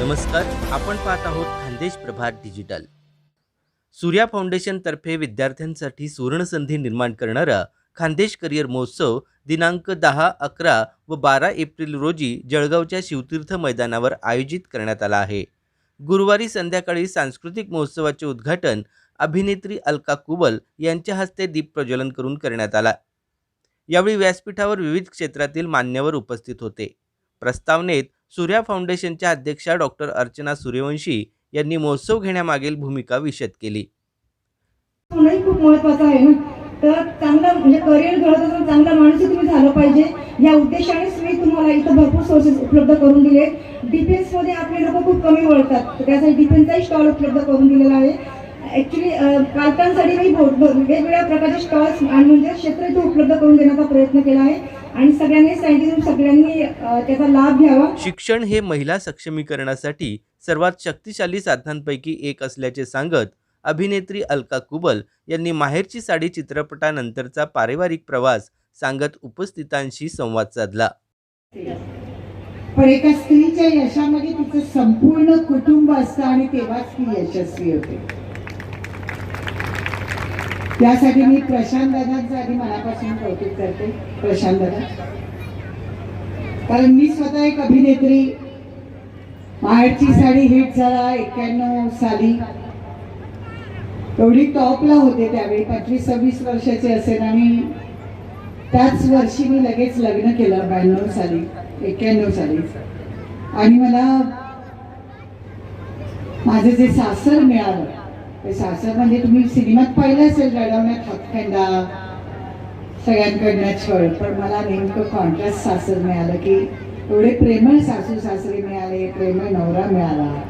नमस्कार आपण पाहत आहोत खानदेश प्रभात डिजिटल सूर्या फाउंडेशनतर्फे विद्यार्थ्यांसाठी सुवर्णसंधी निर्माण करणारा खानदेश करिअर महोत्सव दिनांक दहा अकरा व बारा एप्रिल रोजी जळगावच्या शिवतीर्थ मैदानावर आयोजित करण्यात आला आहे. गुरुवारी संध्याकाळी सांस्कृतिक महोत्सवाचे उद्घाटन अभिनेत्री अलका कुबल यांच्या हस्ते दीप प्रज्वलन करून करण्यात आला. यावेळी व्यासपीठावर विविध क्षेत्रातील मान्यवर उपस्थित होते. प्रस्तावनेत सूर्या फाउंडेशनच्या अध्यक्षा डॉक्टर अर्चना सूर्यवंशी यांनी महोत्सव घेण्यामागील भूमिका विशद केली. खूप महत्वाचं आहे ना? तर चांगला म्हणजे करिअर घडत असून चांगला माणूस तुम्ही झालं पाहिजे. या उद्देशानेच मी तुम्हाला इथं भरपूर सोर्सेस उपलब्ध करून दिले डिफेन्समध्ये आपले लोक खूप कमी वळतात त्यासाठी डिफेन्सचाही स्टॉल उपलब्ध करून दिलेला आहे. ॲक्च्युली पालकांसाठी मी वेगवेगळ्या प्रकारचे स्टॉल्स आणि म्हणजे क्षेत्र इथे उपलब्ध करून देण्याचा प्रयत्न केला आहे. आणि सगळ्यांनी सांगितलं सगळ्यांनी त्याचा लाभ घ्यावा. शिक्षण हे महिला सक्षमीकरणासाठी सर्वात शक्तिशाली साधनांपैकी एक असल्याचे सांगत अभिनेत्री अलका कुबल यांनी माहेरची साडी चित्रपटानंतरचा पारिवारिक प्रवास सांगत उपस्थितांशी संवाद साधला. पण एका स्त्रीच्या यशामध्ये तिचं संपूर्ण कुटुंब असतं आणि तेव्हाच ती यशस्वी होते. त्यासाठी मी प्रशांत दादांचं आधी मनापासून कौतुक करते. प्रशांत दादा. कारण मी स्वतः एक अभिनेत्री. माहेरची साडी हिट झाला एक्क्याण्णव साली. एवढी टॉपला होते त्यावेळी पंचवीस सव्वीस वर्षाचे असेल आणि त्याच वर्षी मी लगेच लग्न केलं ब्याण्णव साली एक्क्याण्णव साली. आणि मला माझं जे सासर मिळालं ते सासर म्हणजे तुम्ही सिनेमात पाहिलं असेल रडवण्यात हातखंडा सगळ्यांकडनं छळ पण मला नेमकं कॉन्ट्रास्ट सासर मिळालं की एवढे प्रेमळ सासू सासरे मिळाले प्रेमळ नवरा मिळाला.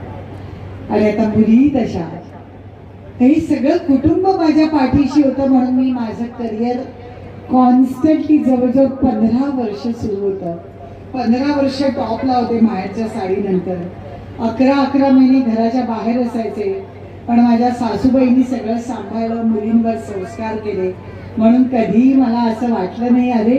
आणि आता मुलीही तशा. हे सगळं कुटुंब माझ्या पाठीशी होतं म्हणून मी माझं करिअर कॉन्स्टंटली जवळजवळ पंधरा वर्ष सुरू होतं. पंधरा वर्ष टॉपला होते माहेरच्या साडीनंतर. अकरा अकरा महिने घराच्या बाहेर असायचे. पण माझ्या सासूबाईंनी सगळं सांभाळलं मुलींवर संस्कार केले. म्हणून कधीही मला असं वाटलं नाही अरे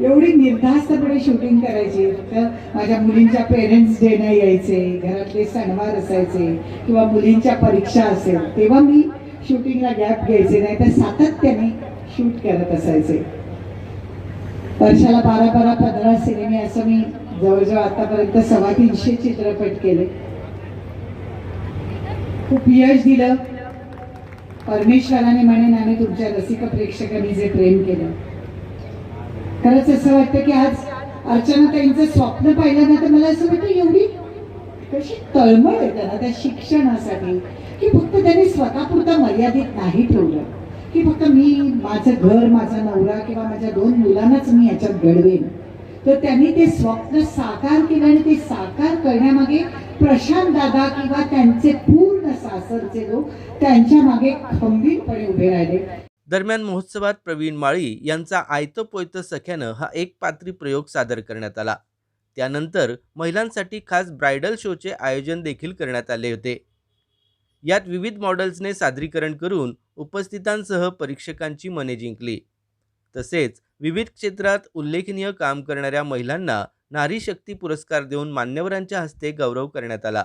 एवढी निर्धास्तपणे शूटिंग करायची. तर माझ्या मुलींच्या पेरेंट्स डे नाही यायचे घरातले सणवार असायचे किंवा मुलींच्या परीक्षा असेल तेव्हा मी शूटिंगला गॅप घ्यायचे नाही तर सातत्याने शूट करत असायचे. वर्षाला बारा बारा पंधरा सिनेमे असं मी जवळजवळ आतापर्यंत सव्वा तीनशे चित्रपट केले. खूप यश दिलं. परमेश्वराने म्हणेन आणि तुमच्या रसिक प्रेक्षकांनी जे प्रेम केलं. खरंच असं वाटतं की आज अर्चनाताईंचं स्वप्न पाहिलं ना तर मला असं वाटतं एवढी कशी तळमळ येतं ना त्या शिक्षणासाठी. की फक्त त्यांनी स्वतःपुरतं मर्यादित नाही ठेवलं. की फक्त मी माझं घर माझा नवरा किंवा माझ्या दोन मुलांनाच मी याच्यात घडवेन. तर त्यांनी ते स्वप्न साकार केलं आणि ते साकार करण्यामागे प्रशांत दादा किंवा त्यांचे पूर्ण सासरचे लोक त्यांच्या मागे खंबीरपणे उभे राहिले. दरम्यान महोत्सवात प्रवीण माळी यांचा आयतं पोयतं सख्यानं हा एक पात्री प्रयोग सादर करण्यात आला. त्यानंतर महिलांसाठी खास ब्रायडल शोचे आयोजन देखील करण्यात आले होते. यात विविध मॉडेल्सने सादरीकरण करून उपस्थितांसह परीक्षकांची मने जिंकली. तसेच विविध क्षेत्रात उल्लेखनीय काम करणाऱ्या महिलांना नारी शक्ती पुरस्कार देऊन मान्यवरांच्या हस्ते गौरव करण्यात आला.